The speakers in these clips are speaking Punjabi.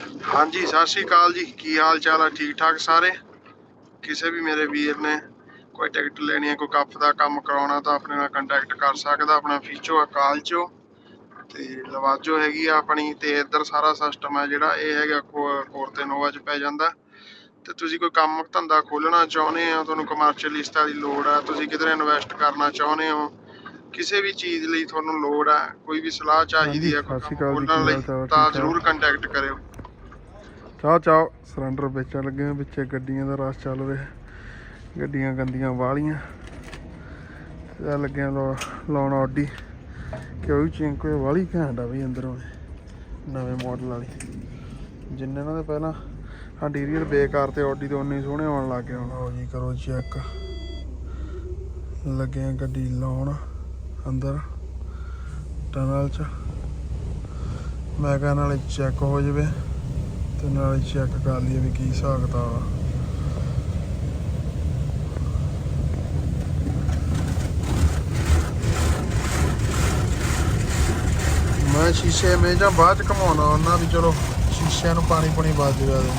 ਹਾਂਜੀ ਸਤਿ ਸ਼੍ਰੀ ਅਕਾਲ ਜੀ। ਕੀ ਹਾਲ ਚਾਲ ਆ? ਠੀਕ ਠਾਕ ਸਾਰੇ? ਕਿਸੇ ਵੀ ਮੇਰੇ ਵੀਰ ਨੇ ਕੋਈ ਟਿਕਟ ਲੈਣੀ ਹੈ ਕੋਈ ਕੱਪ ਦਾ ਕੰਮ ਕਰਾਉਣਾ ਤਾਂ ਆਪਣੇ ਨਾਲ ਕੰਟੈਕਟ ਕਰ ਸਕਦਾ ਆਪਣਾ ਫੀਚੋ ਅਕਾਲ ਚੋ। ਤੇ ਲਵਾਜੋ ਹੈਗੀ ਆ ਆਪਣੀ ਤੇ ਇੱਧਰ ਸਾਰਾ ਸਿਸਟਮ ਹੈ ਜਿਹੜਾ ਇਹ ਹੈਗਾ ਕੋ- ਕੋਰਤੇ ਨੋਵਾ ਚ ਪੈ ਜਾਂਦਾ। ਤੇ ਤੁਸੀਂ ਕੋਈ ਕੰਮ ਧੰਦਾ ਖੋਲਣਾ ਚਾਹੁੰਦੇ ਆ ਤੁਹਾਨੂੰ ਕਮਰਸ਼ੀਅਲਿਸਟਾਂ ਦੀ ਲੋੜ ਆ ਤੁਸੀਂ ਕਿਧਰੇ ਇਨਵੈਸਟ ਕਰਨਾ ਚਾਹੁੰਦੇ ਹੋ ਕਿਸੇ ਵੀ ਚੀਜ਼ ਲਈ ਤੁਹਾਨੂੰ ਲੋੜ ਆ ਕੋਈ ਵੀ ਸਲਾਹ ਚਾਹੀਦੀ ਆ ਖੋਲਣ ਲਈ ਤਾਂ? ਜ਼ਰੂਰ ਕੰਟੈਕਟ ਕਰਿਓ। ਚਾਹ ਚਾਹ ਸਿਲੰਡਰ ਵੇਚਣ ਲੱਗੇ ਆ ਵਿੱਚੇ ਗੱਡੀਆਂ ਦਾ ਰਸ਼ ਚੱਲ ਰਿਹਾ। ਗੱਡੀਆਂ ਗੰਦੀਆਂ ਵਾਲੀਆਂ। ਤੇ ਲੱਗੇ ਲਾ- ਲਾਉਣ ਆਡੀ। ਕਿ ਉਹ ਚਿੰਕੋ ਵਾਲੀ ਘੈਂਟ ਆ ਵੀ ਅੰਦਰੋਂ ਇਹ, ਨਵੇਂ ਮਾਡਲ ਵਾਲੀ। ਜਿੰਨੇ ਇਹਨਾਂ ਦੇ ਪਹਿਲਾਂ ਇੰਟੀਰੀਅਰ ਬੇਕਾਰ ਤੇ ਆਡੀ ਤੇ ਉਨੇ ਸੋਹਣੇ ਆਉਣ ਲੱਗ ਗਏ ਹੁਣ। ਆਓ ਜੀ ਕਰੋ ਚੈੱਕ ਲੱਗੇ ਆ ਗੱਡੀ ਲਾਉਣ ਅੰਦਰ। ਟਨਲ ਚ। ਮੈਂ ਕਿਹਾ ਨਾਲੇ ਚੈੱਕ ਹੋ ਜਾਵੇ। ਤੇ ਨਾਲੇ ਚੈੱਕ ਕਰ ਲਈਏ ਵੀ ਕੀ ਹਿਸਾਬ ਕਿਤਾਬ ਆ। ਮੈਂ ਸ਼ੀਸ਼ੇ ਮੇਜਾਂ ਬਾਅਦ ਚ ਘਮਾਉਣਾ ਉਹਨਾਂ ਵੀ ਚਲੋ ਸ਼ੀਸ਼ਿਆਂ ਨੂੰ ਪਾਣੀ ਪੁਣੀ ਵੱਜ ਜਾਵੇ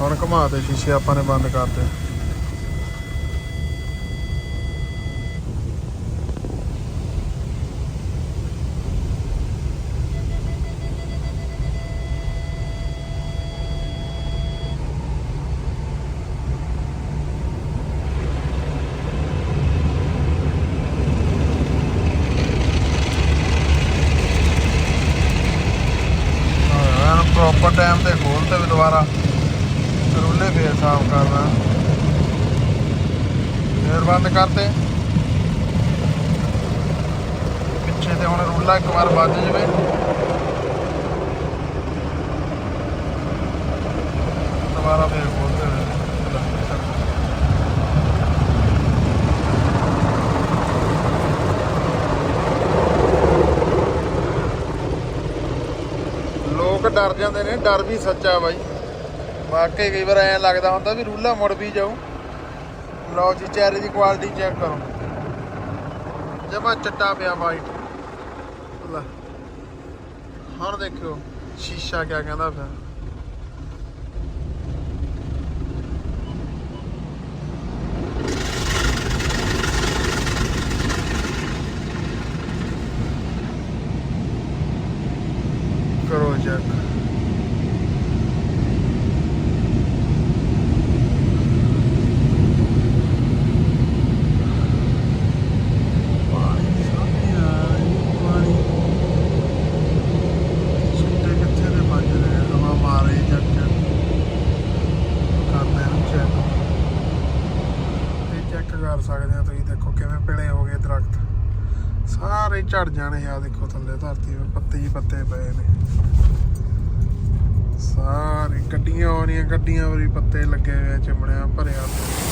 ਹੁਣ ਘੁਮਾ ਤੇ ਸ਼ੀਸ਼ੇ ਆਪਾਂ ਨੇ ਬੰਦ ਕਰਤੇ ਹਾਂ ਪ੍ਰੋਪਰ ਟਾਈਮ ਤੇ ਖੋਲ ਤੇ ਦੁਬਾਰਾ। ਰੁੱਲੇ ਫੇਰ ਸਾਫ਼ ਕਰਨਾ। ਫੇਰ ਬੰਦ ਕਰਤੇ। ਪਿੱਛੇ ਤੇ ਹੁਣ ਰੁੱਲਾ ਇੱਕ ਵਾਰ ਵੱਜ ਜਵੇ। ਦੁਬਾਰਾ ਫੇਰ ਖੋਲਦੇ ਲੋਕ ਡਰ ਜਾਂਦੇ ਨੇ, ਡਰ ਵੀ ਸੱਚਾ ਬਾਈ। ਵਾਕਈ ਕਈ ਵਾਰ ਐਂ ਲੱਗਦਾ ਹੁੰਦਾ ਵੀ ਰੂਲਾ ਮੁੜ ਵੀ ਜਾਊ। ਲਓ ਜੀ, ਚੈਰੀ ਦੀ ਕੁਆਲਿਟੀ ਚੈੱਕ ਕਰੋ। ਜਮਾ ਚਿੱਟਾ ਪਿਆ ਵਾਈਟ ਲੈ, ਹੁਣ ਦੇਖਿਓ, ਸ਼ੀਸ਼ਾ ਕਿਆ ਕਹਿੰਦਾ ਫਿਰ ਕਰੋ ਚੈੱਕ ਪਾਣੀ ਸਾਹਮਣੇ ਆ ਰਿਹਾ ਪਾਣੀ ਛਿੱਟੇ ਕਿੱਥੇ ਦੇ ਵੱਜ ਰਹੇ ਆ? ਹਵਾ ਮਾਰ ਰਹੀ ਚੱਕ ਚੱਕ ਕਰਦੇ ਹਾਂ ਚੈੱਕ ਇਹ ਚੈੱਕ ਕਰ ਸਕਦੇ ਆ ਤੁਸੀਂ ਦੇਖੋ ਕਿਵੇਂ ਪਿਲੇ ਹੋ ਗਏ ਦਰਖਤ ਸਾਰੇ ਝੜ ਜਾਣੇ ਆ ਦੇਖੋ ਥੱਲੇ ਧਰਤੀ 'ਤੇ, ਪੱਤੇ ਹੀ ਪੱਤੇ ਪਏ ਨੇ। ਸਾਰੇ ਗੱਡੀਆਂ ਆਉਣੀਆਂ, ਗੱਡੀਆਂ ਵਾਰੀ ਪੱਤੇ ਲੱਗੇ ਹੋਏ ਆ ਭਰਿਆ ਪਿਆ।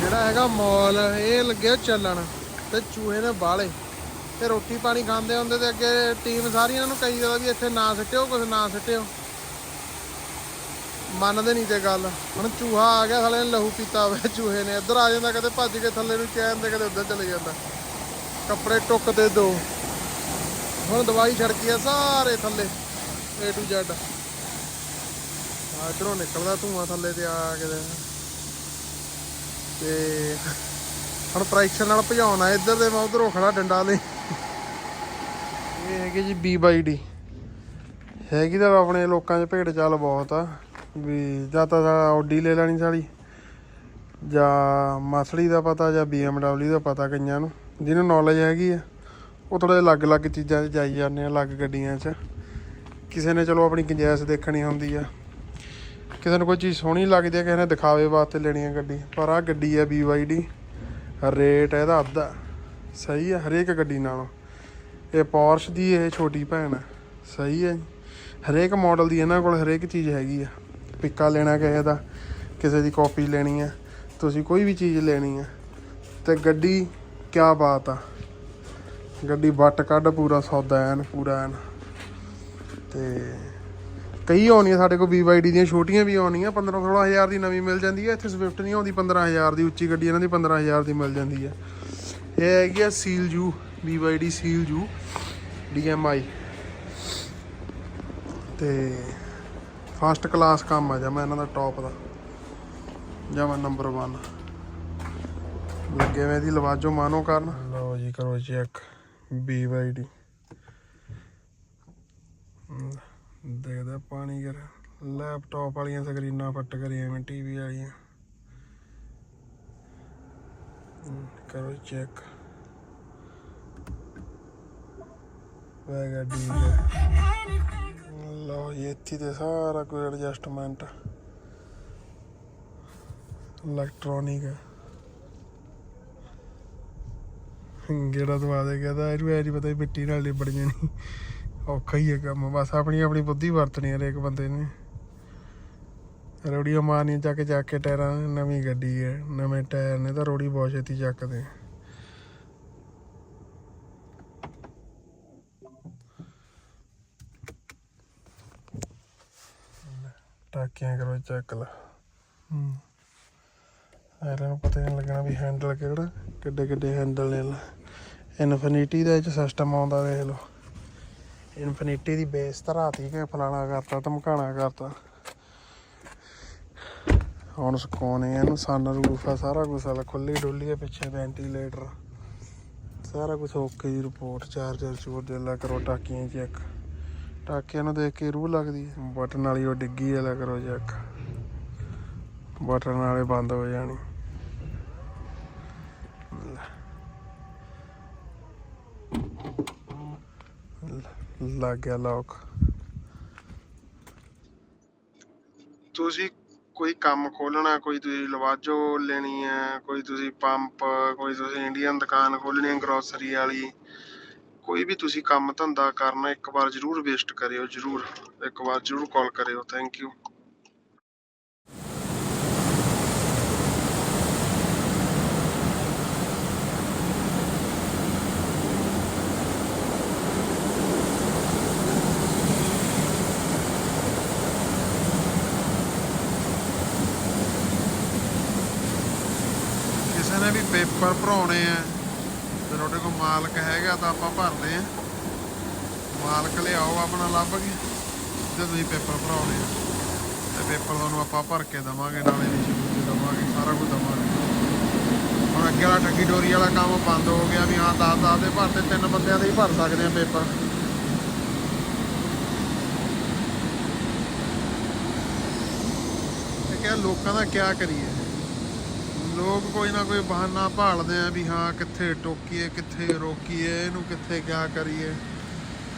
ਜਿਹੜਾ ਹੈਗਾ ਮਾਲ, ਇਹ ਲੱਗਿਆ ਚੱਲਣ ਤੇ ਚੂਹੇ ਨੇ ਬਾਲੇ। ਤੇ ਰੋਟੀ ਪਾਣੀ ਖਾਂਦੇ ਹੁੰਦੇ ਤੇ ਅੱਗੇ ਟੀਮ ਸਾਰੀ ਇਹਨਾਂ ਨੂੰ ਕਹੀ ਜਾਂਦਾ ਵੀ ਇੱਥੇ ਨਾ ਸਿੱਟਿਓ ਕੁਝ ਨਾ ਸਿੱਟਿਓ। ਮੰਨਦੇ ਨਹੀਂ ਤੇ ਗੱਲ। ਹੁਣ ਚੂਹਾ ਆ ਗਿਆ, ਸਾਲੇ ਨੇ ਲਹੂ ਪੀਤਾ ਹੋਇਆ ਚੂਹੇ ਨੇ। ਇੱਧਰ ਆ ਜਾਂਦਾ, ਕਦੇ ਭੱਜ ਕੇ ਥੱਲੇ ਨੂੰ ਚੈਨ ਤੇ ਕਦੇ ਉੱਧਰ ਚਲੇ ਜਾਂਦਾ। ਕੱਪੜੇ ਟੁੱਕ ਟੁੱਕਦੇ ਦੋ। ਹੁਣ ਦਵਾਈ ਛੜਕੀ ਆ ਸਾਰੇ ਥੱਲੇ, A to Z ਆ ਚਲੋ ਨਿਕਲਦਾ ਧੂਆਂ ਥੱਲੇ ਤੇ ਆ ਕੇ ਤੇ ਹੁਣ ਪ੍ਰਾਈਕਸ਼ਨ ਨਾਲ ਭਜਾਉਣਾ ਇੱਧਰ ਦੇ ਮੈਂ ਉਧਰੋਂ ਖੜਾ ਡੰਡਾ ਲਈ ਇਹ ਹੈਗੇ ਜੀ ਬੀ ਬਾਈ ਡੀ ਹੈਗੀ ਤਾਂ ਆਪਣੇ ਲੋਕਾਂ 'ਚ ਭੇਡ ਚਾਲ ਬਹੁਤ ਆ, ਵੀ ਜਾਂ ਤਾਂ ਆਡੀ ਲੈ ਲੈਣੀ ਸਾਲੀ, ਜਾਂ ਮਸੜੀ ਦਾ ਪਤਾ, ਜਾਂ BMW ਦਾ ਪਤਾ ਕਈਆਂ ਨੂੰ, ਜਿਹਨੂੰ ਨੌਲੇਜ ਹੈਗੀ ਆ, ਉਹ ਥੋੜੇ ਅਲੱਗ-ਅਲੱਗ ਚੀਜ਼ਾਂ 'ਚ ਜਾਈ ਜਾਂਦੇ ਆ, ਅਲੱਗ ਗੱਡੀਆਂ 'ਚ। ਕਿਸੇ ਨੇ ਚਲੋ ਆਪਣੀ ਗੁੰਜਾਇਸ਼ ਦੇਖਣੀ ਹੁੰਦੀ ਆ। ਕਿਸੇ ਨੂੰ ਕੋਈ ਚੀਜ਼ ਸੋਹਣੀ ਲੱਗਦੀ ਹੈ ਕਿਸੇ ਨੇ ਦਿਖਾਵੇ ਵਾਸਤੇ ਲੈਣੀ ਹੈ ਗੱਡੀ ਪਰ ਆ ਗੱਡੀ ਹੈ BYD ਰੇਟ ਇਹਦਾ ਅੱਧਾ। ਸਹੀ ਹੈ ਹਰੇਕ ਗੱਡੀ ਨਾਲੋਂ। ਇਹ ਪੋਰਸ਼ ਦੀ ਇਹ ਛੋਟੀ ਭੈਣ ਹੈ ਸਹੀ ਹੈ ਹਰੇਕ ਮਾਡਲ ਦੀ ਇਹਨਾਂ ਕੋਲ ਹਰੇਕ ਚੀਜ਼ ਹੈਗੀ ਆ। ਪਿੱਕਾ ਲੈਣਾ ਕਿਸੇ ਦਾ, ਕਿਸੇ ਦੀ ਕਾਪੀ ਲੈਣੀ ਹੈ ਤੁਸੀਂ ਕੋਈ ਵੀ ਚੀਜ਼ ਲੈਣੀ ਹੈ ਤੇ ਗੱਡੀ ਕਿਆ ਬਾਤ ਆ। ਗੱਡੀ ਵੱਟ ਕੱਢ ਪੂਰਾ ਸੌਦਾ ਐਨ, ਪੂਰਾ ਐਨ। ਤੇ ਕਈ ਆਉਣੀਆਂ, ਸਾਡੇ ਕੋਲ BYD ਦੀਆਂ ਛੋਟੀਆਂ ਵੀ ਆਉਣੀਆਂ 15 16000 ਦੀ ਨਵੀਂ ਮਿਲ ਜਾਂਦੀ ਹੈ, ਇੱਥੇ ਸਵਿਫਟ ਨਹੀਂ ਆਉਂਦੀ 15000 ਦੀ ਉੱਚੀ ਗੱਡੀ, ਇਹਨਾਂ ਦੀ 15000 ਦੀ ਮਿਲ ਜਾਂਦੀ ਹੈ। ਇਹ ਹੈਗੀ ਆ ਸੀਲ ਜੂ BYD ਸੀਲ ਜੂ DMI ਤੇ ਫਸਟ ਕਲਾਸ ਕੰਮ ਆ ਜਮਾ ਇਹਨਾਂ ਦਾ ਟੌਪ ਦਾ ਜਮਾ ਨੰਬਰ 1 ਲੱਗੇ ਵੇ ਦੀ ਲਵਾਜੋ ਮਾਨੋ ਕਰਨ। ਲਓ ਜੀ, ਕਰੋ ਚੈੱਕ BYD ਦੇਖਦਾ ਪਾਣੀ ਕਰ ਲੈਪਟਾਪ ਵਾਲੀਆਂ ਸਕਰੀਨਾਂ ਫੱਟ ਕਰੀਆਂ ਐਵੇਂ ਟੀਵੀ ਵਾਲੀਆਂ। ਹਮ, ਕਰੋ ਚੈੱਕ ਵੈਗਾ ਡੀ ਲਓ ਜੀ ਇੱਥੇ ਤੇ ਸਾਰਾ ਕੋਈ ਐਡਜਸਟਮੈਂਟ ਇਲੈਕਟ੍ਰੋਨਿਕ ਗੇੜਾ ਦਵਾ ਦੇ ਗਿਆ ਇਹਨੂੰ ਐ ਨਹੀਂ ਪਤਾ ਮਿੱਟੀ ਨਾਲ ਲਿਬੜ ਜਾਣੀ ਔਖਾ ਹੀ ਹੈ ਕੰਮ ਬਸ ਆਪਣੀ ਆਪਣੀ ਬੁੱਧੀ ਵਰਤਣੀ ਹੈ ਹਰੇਕ ਬੰਦੇ ਨੇ। ਰੋੜੀਆਂ ਮਾਰਨੀਆਂ ਚੱਕ ਚੱਕ ਕੇ ਟਾਇਰਾਂ, ਨਵੀਂ ਗੱਡੀ ਹੈ, ਨਵੇਂ ਟਾਇਰ ਨੇ ਤਾਂ ਰੋੜੀ ਬਹੁਤ ਛੇਤੀ ਚੱਕਦੇ ਟਾਕੀਆਂ ਕਰੋ ਚੱਕ ਲਾ। ਹੂੰ। ਇਹਨਾਂ ਨੂੰ ਪਤਾ ਨਹੀਂ ਲੱਗਣਾ ਵੀ ਹੈਂਡਲ ਕਿਹੜਾ ਕਿੱਡੇ ਕਿੱਡੇ ਹੈਂਡਲ ਨੇ। ਇਨਫਿਨਿਟੀ ਦਾ ਇਹ ਚ ਸਿਸਟਮ ਆਉਂਦਾ ਵੇਖ ਲਓ। ਇਨਫਿਨਿਟੀ ਦੀ ਬੇਸ ਧਰਾਤੀ ਕਿ ਫਲਾਣਾ ਕਰਤਾ, ਧਮਕਾਣਾ ਕਰਤਾ। ਹੁਣ ਸਕੋਨੇ ਇਹਨੂੰ ਸਨ ਰੂਫ ਆ, ਸਾਰਾ ਕੁਝ ਆ ਖੁੱਲੀ ਡੁੱਲੀ ਆ, ਪਿੱਛੇ ਵੈਂਟੀਲੇਟਰ ਸਾਰਾ ਕੁਝ ਓਕੇ ਦੀ ਰਿਪੋਰਟ ਚਾਰਜਰ ਚੂਰ ਦੇ ਲਾ ਕਰੋ ਟਾਕੀਆਂ ਚੈੱਕ ਟਾਕੀਆਂ ਨੂੰ ਦੇਖ ਕੇ ਰੂਹ ਲੱਗਦੀ ਹੈ ਬਟਨ ਵਾਲੀ ਉਹ ਡਿੱਗੀ ਆ, ਲਾ ਕਰੋ ਚੈੱਕ ਬਟਨ ਵਾਲੇ ਬੰਦ ਹੋ ਜਾਣੀ ਲ- ਲੱਗ ਗਿਆ ਲੋਕ ਤੁਸੀਂ ਕੋਈ ਕੰਮ ਖੋਲਣਾ ਕੋਈ ਤੁਸੀਂ ਲਵਾਜੋ ਲੈਣੀ ਹੈ ਕੋਈ ਤੁਸੀਂ ਪੰਪ, ਕੋਈ ਤੁਸੀਂ ਇੰਡੀਅਨ ਦੁਕਾਨ ਖੋਲਣੀ ਹੈ ਗਰੋਸਰੀ ਵਾਲੀ। ਕੋਈ ਵੀ ਤੁਸੀਂ ਕੰਮ ਧੰਦਾ ਕਰਨਾ, ਇੱਕ ਵਾਰ ਜ਼ਰੂਰ ਵਿਜ਼ਿਟ ਕਰਿਓ, ਜ਼ਰੂਰ। ਇੱਕ ਵਾਰ ਜ਼ਰੂਰ ਕਾਲ ਕਰਿਓ। ਥੈਂਕ ਯੂ ਕਹਿੰਦੇ ਨੇ ਵੀ ਪੇਪਰ ਭਰਾਉਣੇ ਆ। ਤੇ ਤੁਹਾਡੇ ਕੋਲ ਮਾਲਕ ਹੈਗਾ ਤਾਂ ਆਪਾਂ ਭਰਦੇ ਆ। ਮਾਲਕ ਲਿਆਓ, ਆਪਣਾ ਲੱਭ ਕੇ, ਤੇ ਤੁਸੀਂ ਪੇਪਰ ਭਰਾਉਣੇ ਆ। ਤੇ ਪੇਪਰ ਤੁਹਾਨੂੰ ਆਪਾਂ ਭਰ ਕੇ ਦਵਾਂਗੇ, ਨਾਲੇ ਵੀ ਸ਼ੁਰੂ ਦਵਾਂਗੇ, ਸਾਰਾ ਕੁਝ ਦਵਾਂਗੇ। ਹੁਣ ਅੱਗੇ ਵਾਲਾ ਠੱਗੀ ਡੋਰੀ ਵਾਲਾ ਕੰਮ ਬੰਦ ਹੋ ਗਿਆ ਵੀ ਹਾਂ 10 10 ਦੇ ਭਰਤੇ ਤਿੰਨ ਬੰਦਿਆਂ ਦੇ ਹੀ ਭਰ ਸਕਦੇ ਆ ਪੇਪਰ। ਇਹ ਕਿਹਾ ਲੋਕਾਂ ਦਾ ਕਿਆ ਕਰੀਏ? ਲੋਕ ਕੋਈ ਨਾ ਕੋਈ ਬਹਾਨਾ ਭਾਲਦੇ ਆ ਵੀ ਹਾਂ, ਕਿੱਥੇ ਟੋਕੀਏ, ਕਿੱਥੇ ਰੋਕੀਏ, ਇਹਨੂੰ ਕਿੱਥੇ ਕਿਆ ਕਰੀਏ?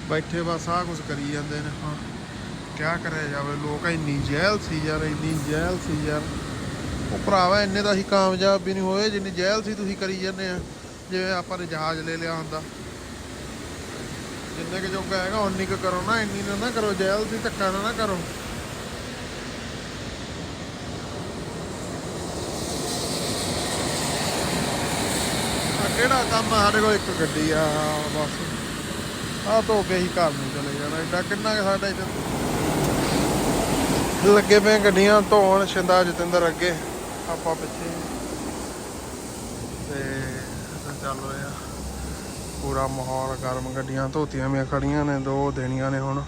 ਬੈਠੇ ਬਸ ਆਹ ਕੁਝ ਕਰੀ ਜਾਂਦੇ ਨੇ, ਹਾਂ। ਕਿਆ ਕਰਿਆ ਜਾਵੇ, ਲੋਕ ਇੰਨੀ ਜਹਿਲ ਸੀ ਯਾਰ, ਇੰਨੀ ਜਹਿਲ ਸੀ ਯਾਰ। ਉਹ ਭਰਾਵਾ ਇੰਨੇ ਤਾਂ ਅਸੀਂ ਕਾਮਯਾਬ ਵੀ ਨਹੀਂ ਹੋਏ, ਜਿੰਨੀ ਜਹਿਲ ਸੀ ਤੁਸੀਂ ਕਰੀ ਜਾਂਦੇ ਆ, ਜਿਵੇਂ ਆਪਾਂ ਨੇ ਜਹਾਜ਼ ਲੈ ਲਿਆ ਹੁੰਦਾ। ਜਿੰਨੇ ਕਿ ਜੋਗਾ ਹੈਗਾ, ਓਨੀ ਕੁ ਕਰੋ ਨਾ, ਇੰਨੀ ਨਾ ਕਰੋ, ਜਹਿਲ ਸੀ, ਧੱਕਾ ਨਾ ਕਰੋ। ਕਿਹੜਾ ਕੰਮ ਆ? ਸਾਡੇ ਕੋਲ ਇੱਕ ਗੱਡੀ ਆ, ਬਸ। ਆਹ ਧੋ ਕੇ ਹੀ ਘਰ ਨੂੰ ਚਲੇ ਜਾਣਾ। ਏਡਾ ਕਿੰਨਾ ਕੁ ਸਾਡਾ ਇੱਥੇ ਲੱਗੇ ਪਏ ਗੱਡੀਆਂ ਧੋਣ, ਸ਼ਿੰਦਾ, ਜਤਿੰਦਰ ਅੱਗੇ, ਆਪਾਂ ਪਿੱਛੇ। ਤੇ ਚੱਲ ਰਿਹਾ। ਪੂਰਾ ਮਾਹੌਲ ਗਰਮ ਗੱਡੀਆਂ ਧੋਤੀਆਂ ਵੀ ਖੜੀਆਂ ਨੇ, ਦੋ ਦੇਣੀਆਂ ਨੇ ਹੁਣ।